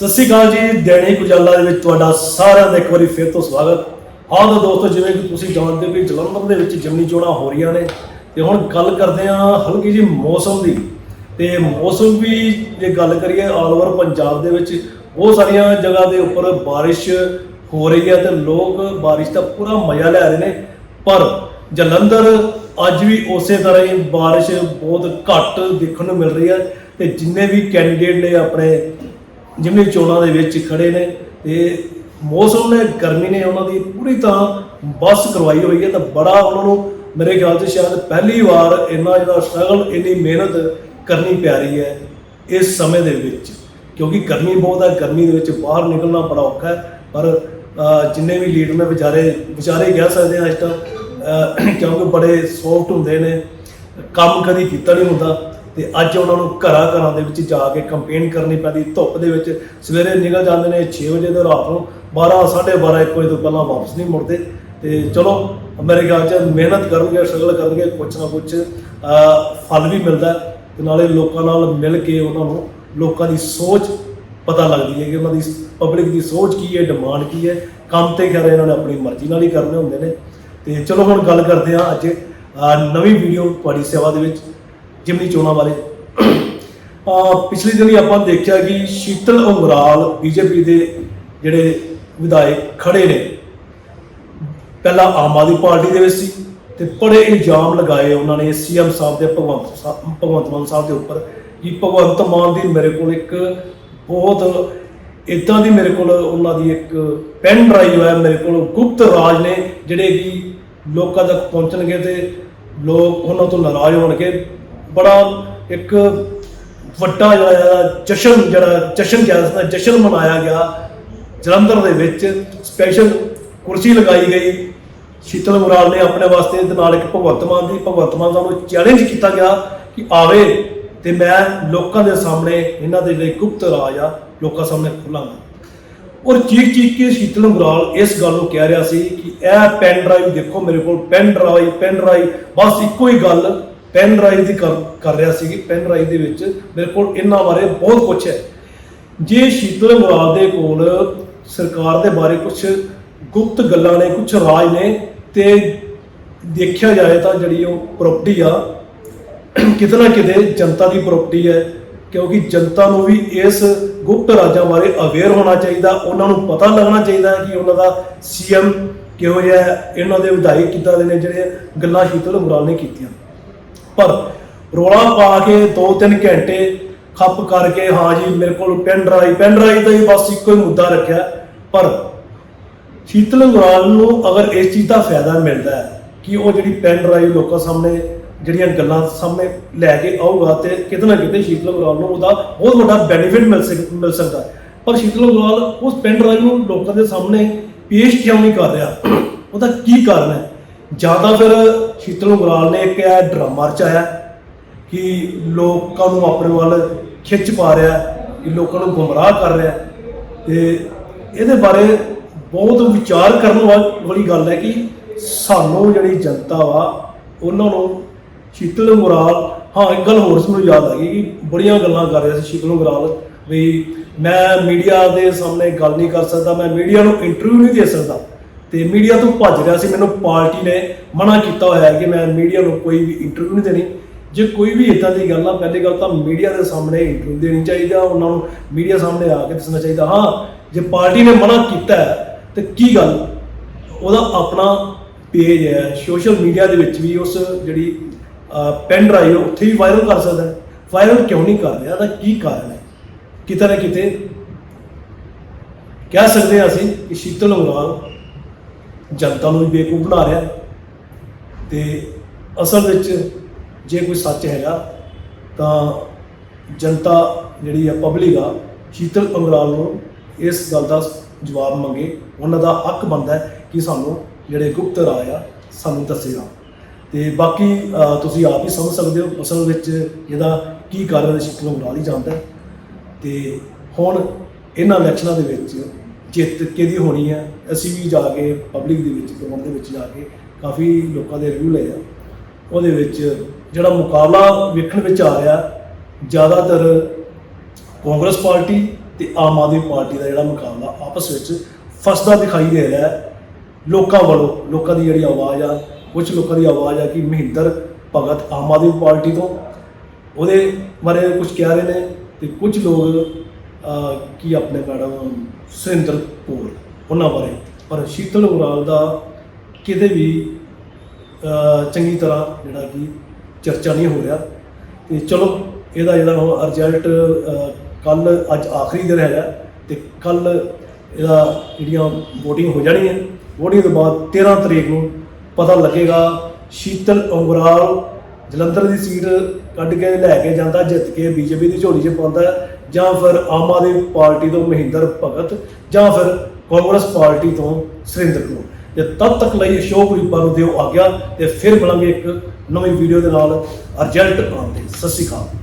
ਸਤਿ ਸ਼੍ਰੀ ਅਕਾਲ ਜੀ ਦੇਣੀ ਉਜਾਲਾ ਦੇ ਵਿੱਚ ਤੁਹਾਡਾ ਸਾਰਿਆਂ ਦਾ ਇੱਕ ਵਾਰੀ ਫਿਰ ਤੋਂ ਸਵਾਗਤ। ਹਾਂ ਤਾਂ ਦੋਸਤੋ, ਜਿਵੇਂ ਕਿ ਤੁਸੀਂ ਜਾਣਦੇ ਹੋ ਕਿ ਜਲੰਧਰ ਦੇ ਵਿੱਚ ਜਮਨੀ ਚੋਣਾਂ ਹੋ ਰਹੀਆਂ ਨੇ, ਤੇ ਹੁਣ ਗੱਲ ਕਰਦੇ ਹਾਂ ਹਲਕੀ ਜੀ ਮੌਸਮ ਦੀ। ਤੇ ਮੌਸਮ ਵੀ ਜੇ ਗੱਲ ਕਰੀਏ ਆਲ ਓਵਰ ਪੰਜਾਬ ਦੇ ਵਿੱਚ, ਬਹੁਤ ਸਾਰੀਆਂ ਜਗ੍ਹਾ ਦੇ ਉੱਪਰ ਬਾਰਿਸ਼ ਹੋ ਰਹੀ ਹੈ ਤੇ ਲੋਕ ਬਾਰਿਸ਼ ਦਾ ਪੂਰਾ ਮਜ਼ਾ ਲੈ ਰਹੇ ਨੇ। ਪਰ ਜਲੰਧਰ ਅੱਜ ਵੀ ਉਸੇ ਤਰ੍ਹਾਂ ਹੀ ਬਾਰਿਸ਼ ਬਹੁਤ ਘੱਟ ਦੇਖਣ ਨੂੰ ਮਿਲ ਰਹੀ ਹੈ ਤੇ ਜਿੰਨੇ ਵੀ ਕੈਂਡੀਡੇਟ ਨੇ ਆਪਣੇ ਜਿਮਨੀ ਚੋਣਾਂ ਦੇ ਵਿੱਚ ਖੜੇ ਨੇ ਤੇ ਮੌਸਮ ਨੇ, ਗਰਮੀ ਨੇ ਉਹਨਾਂ ਦੀ ਪੂਰੀ ਤਰ੍ਹਾਂ ਬੱਸ ਕਰਵਾਈ ਹੋਈ ਹੈ ਤਾਂ ਬੜਾ ਉਹਨਾਂ ਨੂੰ ਮੇਰੇ ਖਿਆਲ 'ਚ ਸ਼ਾਇਦ ਪਹਿਲੀ ਵਾਰ ਇੰਨਾ ਜਿਹੜਾ ਸਟਰਗਲ ਇੰਨੀ ਮਿਹਨਤ ਕਰਨੀ ਪੈ ਰਹੀ ਹੈ ਇਸ ਸਮੇਂ ਦੇ ਵਿੱਚ। ਕਿਉਂਕਿ ਗਰਮੀ ਬਹੁਤ ਹੈ, ਗਰਮੀ ਦੇ ਵਿੱਚ ਬਾਹਰ ਨਿਕਲਣਾ ਬੜਾ ਔਖਾ ਹੈ, ਪਰ ਜਿੰਨੇ ਵੀ ਲੀਡਰ ਨੇ ਵਿਚਾਰੇ ਵਿਚਾਰੇ ਕਹਿ ਸਕਦੇ ਆ ਇਸ ਟਾਈਮ ਕਿਉਂਕਿ ਬੜੇ ਸੌਫਟ ਹੁੰਦੇ ਨੇ, ਕੰਮ ਕਦੀ ਕੀਤਾ ਨਹੀਂ ਹੁੰਦਾ। ਤੇ ਅੱਜ ਉਹਨਾਂ ਨੂੰ ਘਰਾਂ ਘਰਾਂ ਦੇ ਵਿੱਚ ਜਾ ਕੇ ਕੰਪੇਨ ਕਰਨੀ ਪੈਂਦੀ। ਧੁੱਪ ਦੇ ਵਿੱਚ ਸਵੇਰੇ ਨਿਕਲ ਜਾਂਦੇ ਨੇ 6 ਵਜੇ ਤੋਂ ਰਾਤ ਨੂੰ 12 12:30 1 ਵਜੇ ਤੋਂ ਪਹਿਲਾਂ ਵਾਪਸ ਨਹੀਂ ਮੁੜਦੇ। ਤੇ ਚਲੋ, ਮੇਰੇ ਖਿਆਲ 'ਚ ਮਿਹਨਤ ਕਰਨਗੇ ਸਟਰਗਲ ਕਰਨਗੇ, ਕੁਛ ਨਾ ਕੁਛ ਫਲ ਵੀ ਮਿਲਦਾ ਹੈ ਤੇ ਨਾਲੇ ਲੋਕਾਂ ਨਾਲ ਮਿਲ ਕੇ ਉਹਨਾਂ ਨੂੰ ਲੋਕਾਂ ਦੀ ਸੋਚ ਪਤਾ ਲੱਗਦੀ ਹੈ ਕਿ ਉਹਨਾਂ ਦੀ ਪਬਲਿਕ ਦੀ ਸੋਚ ਕੀ ਹੈ, ਡਿਮਾਂਡ ਕੀ ਹੈ। ਕੰਮ ਤੇ ਕਰ ਇਹਨਾਂ ਨੇ ਆਪਣੀ ਮਰਜ਼ੀ ਨਾਲ ਹੀ ਕਰਨੇ ਹੁੰਦੇ ਨੇ। ਤੇ ਚਲੋ ਹੁਣ ਗੱਲ ਕਰਦੇ ਹਾਂ ਅੱਜ ਨਵੀਂ ਵੀਡੀਓ ਤੁਹਾਡੀ ਸੇਵਾ ਦੇ ਵਿੱਚ। ਜਿਮਨੀ ਚੋਣਾਂ ਬਾਰੇ ਪਿਛਲੇ ਦਿਨੀ ਆਪਾਂ ਦੇਖਿਆ ਕਿ ਸ਼ੀਤਲ ਉਂਗਰਾਲ ਬੀਜੇਪੀ ਦੇ ਜਿਹੜੇ ਵਿਧਾਇਕ ਖੜੇ ਨੇ। ਪਹਿਲਾਂ ਆਮ ਆਦਮੀ ਪਾਰਟੀ ਦੇ ਵਿੱਚ ਸੀ ਤੇ ਬੜੇ ਇਲਜ਼ਾਮ ਲਗਾਏ ਉਹਨਾਂ ਨੇ ਸੀਐਮ ਸਾਹਿਬ ਦੇ, ਭਗਵੰਤ ਸਾਹਿਬ- ਭਗਵੰਤ ਮਾਨ ਸਾਹਿਬ ਦੇ ਉੱਪਰ ਕਿ ਭਗਵੰਤ ਮਾਨ ਦੀ ਮੇਰੇ ਕੋਲ ਇੱਕ ਬਹੁਤ ਇਦਾਂ ਦੀ ਮੇਰੇ ਕੋਲ ਉਹਨਾਂ ਦੀ ਇੱਕ ਪੈਨ ਡਰਾਈਵ ਹੈ, ਮੇਰੇ ਕੋਲ ਗੁਪਤ ਰਾਜ ਨੇ ਜਿਹੜੇ ਕਿ ਲੋਕਾਂ ਤੱਕ ਪਹੁੰਚਣਗੇ ਤੇ ਲੋਕ ਉਹਨਾਂ ਤੋਂ ਨਾਰਾਜ਼ ਹੋਣਗੇ। ਬੜਾ ਇੱਕ ਵੱਡਾ ਜਿਹੜਾ ਜਸ਼ਨ ਜਿਹੜਾ ਜਸ਼ਨ ਕਿਹਾ ਜਾਂਦਾ, ਜਸ਼ਨ ਮਨਾਇਆ ਗਿਆ। ਜਲੰਧਰ ਦੇ ਵਿੱਚ ਸਪੈਸ਼ਲ ਕੁਰਸੀ ਲਗਾਈ ਗਈ। ਸ਼ੀਤਲ ਮੁਰਾਲ ਨੇ ਆਪਣੇ ਵਾਸਤੇ ਦੇ ਨਾਲ ਇੱਕ ਭਗਵੰਤ ਮਾਨ ਦੀ, ਭਗਵੰਤ ਮਾਨ ਸਾਹਿਬ ਨੂੰ ਚੈਲੰਜ ਕੀਤਾ ਗਿਆ ਕਿ ਆਵੇ ਤੇ ਮੈਂ ਲੋਕਾਂ ਦੇ ਸਾਹਮਣੇ, ਇਹਨਾਂ ਦੇ ਜਿਹੜੇ ਗੁਪਤ ਰਾਜ ਆ, ਲੋਕਾਂ ਸਾਹਮਣੇ ਖੁੱਲਾਂਗਾ। ਔਰ ਚੀਕ ਚੀਕ ਕੇ ਸ਼ੀਤਲ ਮੁਰਾਲ ਇਸ ਗੱਲ ਨੂੰ ਕਹਿ ਰਿਹਾ ਸੀ ਕਿ ਇਹ ਪੈਨ ਡਰਾਈਵ ਦੇਖੋ ਮੇਰੇ ਕੋਲ ਪੈਨ ਡਰਾਈਵ ਪੈਨ ਡਰਾਈਵ ਬਸ ਇੱਕੋ ਹੀ ਗੱਲ। ਪੈਨ ਡਰਾਈਵ ਦੀ ਕਰ ਕਰ ਰਿਹਾ ਸੀ ਕਿ ਪੈਨ ਡਰਾਈਵ ਦੇ ਵਿੱਚ ਮੇਰੇ ਕੋਲ ਇਹਨਾਂ ਬਾਰੇ ਬਹੁਤ ਕੁਝ ਹੈ। ਜੇ ਸ਼ੀਤਲ ਮੁਰਾਦ ਦੇ ਕੋਲ ਸਰਕਾਰ ਦੇ ਬਾਰੇ ਕੁਝ ਗੁਪਤ ਗੱਲਾਂ ਨੇ ਕੁਝ ਰਾਜ ਨੇ ਤੇ ਦੇਖਿਆ ਜਾਏ ਤਾਂ ਜਿਹੜੀ ਉਹ ਪ੍ਰਾਪਰਟੀ ਆ, ਕਿਤੇ ਨਾ ਕਿਤੇ ਜਨਤਾ ਦੀ ਪ੍ਰਾਪਰਟੀ ਹੈ, ਕਿਉਂਕਿ ਜਨਤਾ ਨੂੰ ਵੀ ਇਸ ਗੁਪਤ ਰਾਜਾਂ ਬਾਰੇ ਅਵੇਅਰ ਹੋਣਾ ਚਾਹੀਦਾ, ਉਹਨਾਂ ਨੂੰ ਪਤਾ ਲੱਗਣਾ ਚਾਹੀਦਾ ਕਿ ਉਹਨਾਂ ਦਾ ਸੀਐਮ ਕਿਹੋ ਜਿਹਾ ਇਹਨਾਂ ਦੇ ਵਿਧਾਇਕ ਕਿੱਦਾਂ ਦੇ ਨੇ ਜਿਹੜੇ ਗੱਲਾਂ ਸ਼ੀਤਲ ਮੁਰਾਲ ਨੇ ਕੀਤੀਆਂ। ਪਰ ਰੋਲਾ ਪਾ ਕੇ 2-3 ਘੰਟੇ ਖੱਪ ਕਰਕੇ, ਹਾਂ ਜੀ, ਮੇਰੇ ਕੋਲ ਪੈਨ ਡਰਾਈਵ ਪੈਨ ਡਰਾਈਵ ਦਾ ਹੀ ਬਸ ਇੱਕੋ ਹੀ ਮੁੱਦਾ ਰੱਖਿਆ। ਪਰ ਸ਼ੀਤਲ ਗੁਰਾਲ ਨੂੰ ਅਗਰ ਇਸ ਚੀਜ਼ ਦਾ ਫਾਇਦਾ ਮਿਲਦਾ ਹੈ ਕਿ ਉਹ ਜਿਹੜੀ ਪੈਨ ਡਰਾਈਵ ਲੋਕਾਂ ਸਾਹਮਣੇ, ਜਿਹੜੀਆਂ ਗੱਲਾਂ ਸਾਹਮਣੇ ਲੈ ਕੇ ਆਊਗਾ ਤੇ ਕਿਤੇ ਨਾ ਕਿਤੇ ਸ਼ੀਤਲ ਗੁਰਾਲ ਨੂੰ ਉਹਦਾ ਬਹੁਤ ਵੱਡਾ ਬੈਨੀਫਿਟ ਮਿਲ ਸਕ, ਮਿਲ ਸਕਦਾ ਪਰ ਸ਼ੀਤਲ ਗੁਰਾਲ ਉਸ ਪੈਨ ਡਰਾਈਵ ਨੂੰ ਲੋਕਾਂ ਦੇ ਸਾਹਮਣੇ ਪੇਸ਼ ਕਿਉਂ ਨਹੀਂ ਕਰ ਰਿਹਾ? ਉਹਦਾ ਕੀ ਕਾਰਨ ਹੈ? ਜ਼ਿਆਦਾ ਫਿਰ ਸ਼ੀਤਲ ਉਗਰਾਲ ਨੇ ਇੱਕ ਇਹ ਡਰਾਮਾ ਰਚਾਇਆ ਕਿ ਲੋਕਾਂ ਨੂੰ ਆਪਣੇ ਵੱਲ ਖਿੱਚ ਪਾ ਰਿਹਾ, ਕਿ ਲੋਕਾਂ ਨੂੰ ਗੁੰਮਰਾਹ ਕਰ ਰਿਹਾ ਹੈ। ਤੇ ਇਹਦੇ ਬਾਰੇ ਬਹੁਤ ਵਿਚਾਰ ਕਰਨ ਵਾਲੀ ਗੱਲ ਹੈ ਕਿ ਸਾਨੂੰ ਜਿਹੜੀ ਜਨਤਾ ਵਾ, ਉਹਨਾਂ ਨੂੰ ਸ਼ੀਤਲ ਉਗਰਾਲ ਹਾਂ, ਇੱਕ ਗੱਲ ਹੋਰ ਸਾਨੂੰ ਯਾਦ ਆ ਗਈ ਕਿ ਬੜੀਆਂ ਗੱਲਾਂ ਕਰ ਰਿਹਾ ਸੀ ਸ਼ੀਤਲ ਉਗਰਾਲ ਵੀ ਮੈਂ ਮੀਡੀਆ ਦੇ ਸਾਹਮਣੇ ਗੱਲ ਨਹੀਂ ਕਰ ਸਕਦਾ, ਮੈਂ ਮੀਡੀਆ ਨੂੰ ਇੰਟਰਵਿਊ ਨਹੀਂ ਦੇ ਸਕਦਾ ਤੇ ਮੀਡੀਆ ਤੋਂ ਭੱਜ ਰਿਹਾ ਸੀ, ਮੈਨੂੰ ਪਾਰਟੀ ਨੇ ਮਨਾ ਕੀਤਾ ਹੋਇਆ ਹੈ ਕਿ ਮੈਂ ਮੀਡੀਆ ਨੂੰ ਕੋਈ ਵੀ ਇੰਟਰਵਿਊ ਨਹੀਂ ਦੇਣੀ। ਜੇ ਕੋਈ ਵੀ ਇਦਾਂ ਦੀ ਗੱਲ ਆ, ਪਹਿਲੀ ਗੱਲ ਤਾਂ ਮੀਡੀਆ ਦੇ ਸਾਹਮਣੇ ਇੰਟਰਵਿਊ ਦੇਣੀ ਚਾਹੀਦੀ ਆ, ਉਹਨਾਂ ਨੂੰ ਮੀਡੀਆ ਸਾਹਮਣੇ ਆ ਕੇ ਦੱਸਣਾ ਚਾਹੀਦਾ। ਹਾਂ, ਜੇ ਪਾਰਟੀ ਨੇ ਮਨਾ ਕੀਤਾ ਹੈ, ਤੇ ਕੀ ਗੱਲ? ਉਹਦਾ ਆਪਣਾ ਪੇਜ ਹੈ ਸੋਸ਼ਲ ਮੀਡੀਆ ਦੇ ਵਿੱਚ ਵੀ ਉਸ ਜਿਹੜੀ ਪੈਨ ਡਰਾਈਵ ਉੱਥੇ ਵੀ ਵਾਇਰਲ ਕਰ ਸਕਦਾ ਹੈ। ਵਾਇਰਲ ਕਿਉਂ ਨਹੀਂ ਕਰ ਰਿਹਾ? ਇਹਦਾ ਕੀ ਕਾਰਨ ਹੈ? ਕਿਤੇ ਨਾ ਕਿਤੇ ਕਹਿ ਸਕਦੇ ਹਾਂ ਅਸੀਂ ਕਿ ਸ਼ੀਤਲ ਉਗਰਾਲ ਜਨਤਾ ਨੂੰ ਵੀ ਬੇਵਕੂਫ ਬਣਾ ਰਿਹਾ ਹੈ। ਤੇ ਅਸਲ ਵਿੱਚ ਜੇ ਕੋਈ ਸੱਚ ਹੈਗਾ, ਤਾਂ ਜਨਤਾ ਜਿਹੜੀ ਆ ਪਬਲਿਕ ਆ, ਸ਼ੀਤਲ ਅੰਗਰਾਲ ਨੂੰ ਇਸ ਗੱਲ ਦਾ ਜਵਾਬ ਮੰਗੇ। ਉਹਨਾਂ ਦਾ ਹੱਕ ਬਣਦਾ ਹੈ ਕਿ ਸਾਨੂੰ ਜਿਹੜੇ ਗੁਪਤ ਰਾਜ ਆ, ਸਾਨੂੰ ਦੱਸੇਗਾ ਤੇ ਬਾਕੀ ਤੁਸੀਂ ਆਪ ਹੀ ਸਮਝ ਸਕਦੇ ਹੋ, ਅਸਲ ਵਿੱਚ ਇਹਦਾ ਕੀ ਕਾਰਨ ਸ਼ੀਤਲ ਅੰਗਰਾਲ ਹੀ ਜਾਣਦਾ ਹੈ। ਤੇ ਹੁਣ ਇਹਨਾਂ ਇਲੈਕਸ਼ਨਾਂ ਦੇ ਵਿੱਚ ਜਿੱਤ ਕਿਹਦੀ ਹੋਣੀ ਹੈ ਅਸੀਂ ਵੀ ਜਾ ਕੇ ਪਬਲਿਕ ਦੇ ਵਿੱਚ ਗਰਾਊਂਡ ਦੇ ਵਿੱਚ ਜਾ ਕੇ ਕਾਫੀ ਲੋਕਾਂ ਦੇ ਰਿਵਿਊ ਲਏ ਆ। ਉਹਦੇ ਵਿੱਚ ਜਿਹੜਾ ਮੁਕਾਬਲਾ ਵੇਖਣ ਵਿੱਚ ਆ ਰਿਹਾ, ਜ਼ਿਆਦਾਤਰ ਕਾਂਗਰਸ ਪਾਰਟੀ ਤੇ ਆਮ ਆਦਮੀ ਪਾਰਟੀ ਦਾ ਜਿਹੜਾ ਮੁਕਾਬਲਾ ਆਪਸ ਵਿੱਚ ਫਸਦਾ ਦਿਖਾਈ ਦੇ ਰਿਹਾ ਹੈ। ਲੋਕਾਂ ਵੱਲੋਂ, ਲੋਕਾਂ ਦੀ ਜਿਹੜੀ ਆਵਾਜ਼ ਆ ਕੁਝ ਲੋਕਾਂ ਦੀ ਆਵਾਜ਼ ਆ ਕਿ ਮਹਿੰਦਰ ਭਗਤ ਆਮ ਆਦਮੀ ਪਾਰਟੀ ਤੋਂ। ਉਹਦੇ ਬਾਰੇ ਕੁਝ ਕਹਿ ਰਹੇ ਨੇ ਤੇ ਕੁਝ ਲੋਕ ਕੀ ਆਪਣੇ ਮੈਡਮ ਸੁਰਿੰਦਰ ਕੌਰ ਉਹਨਾਂ ਬਾਰੇ। ਪਰ ਸ਼ੀਤਲ ਉਗਰਾਲ ਦਾ ਕਿਤੇ ਵੀ ਚੰਗੀ ਤਰ੍ਹਾਂ ਜਿਹੜਾ ਕਿ ਚਰਚਾ ਨਹੀਂ ਹੋ ਰਿਹਾ। ਤੇ ਚਲੋ, ਇਹਦਾ ਜਿਹੜਾ ਹੁਣ ਰਿਜ਼ਲਟ ਕੱਲ ਅੱਜ ਆਖਰੀ ਦਿਨ ਹੈਗਾ ਤੇ ਕੱਲ ਇਹਦਾ ਜਿਹੜੀਆਂ VOTING ਹੋ ਜਾਣੀ ਹੈ VOTING ਤੋਂ ਬਾਅਦ 13 ਤਰੀਕ ਨੂੰ ਪਤਾ ਲੱਗੇਗਾ ਸ਼ੀਤਲ ਉਗਰਾਲ ਜਲੰਧਰ ਦੀ ਸੀਟ ਕੱਢ ਕੇ ਲੈ ਕੇ ਜਾਂਦਾ, ਜਿੱਤ ਕੇ ਬੀਜੇਪੀ ਦੀ ਝੋਲੀ 'ਚ ਪਾਉਂਦਾ ਜਾਂ ਫਿਰ ਆਮ ਆਦਮੀ ਪਾਰਟੀ ਤੋਂ ਮਹਿੰਦਰ ਭਗਤ ਜਾਂ ਫਿਰ ਕਾਂਗਰਸ ਪਾਰਟੀ ਤੋਂ ਸੁਰਿੰਦਰ ਕੌਰ। ਤੇ ਤਦ ਤੱਕ ਲਈ ਅਸ਼ੋਕ ਗਰੀਬਾਂ ਨੂੰ ਦਿਓ ਆਗਿਆ ਤੇ ਫਿਰ ਮਿਲਾਂਗੇ ਇੱਕ ਨਵੀਂ ਵੀਡੀਓ ਦੇ ਨਾਲ ਰਿਜ਼ਲਟ ਆਉਣ ਤੇ। ਸਤਿ ਸ਼੍ਰੀ ਅਕਾਲ।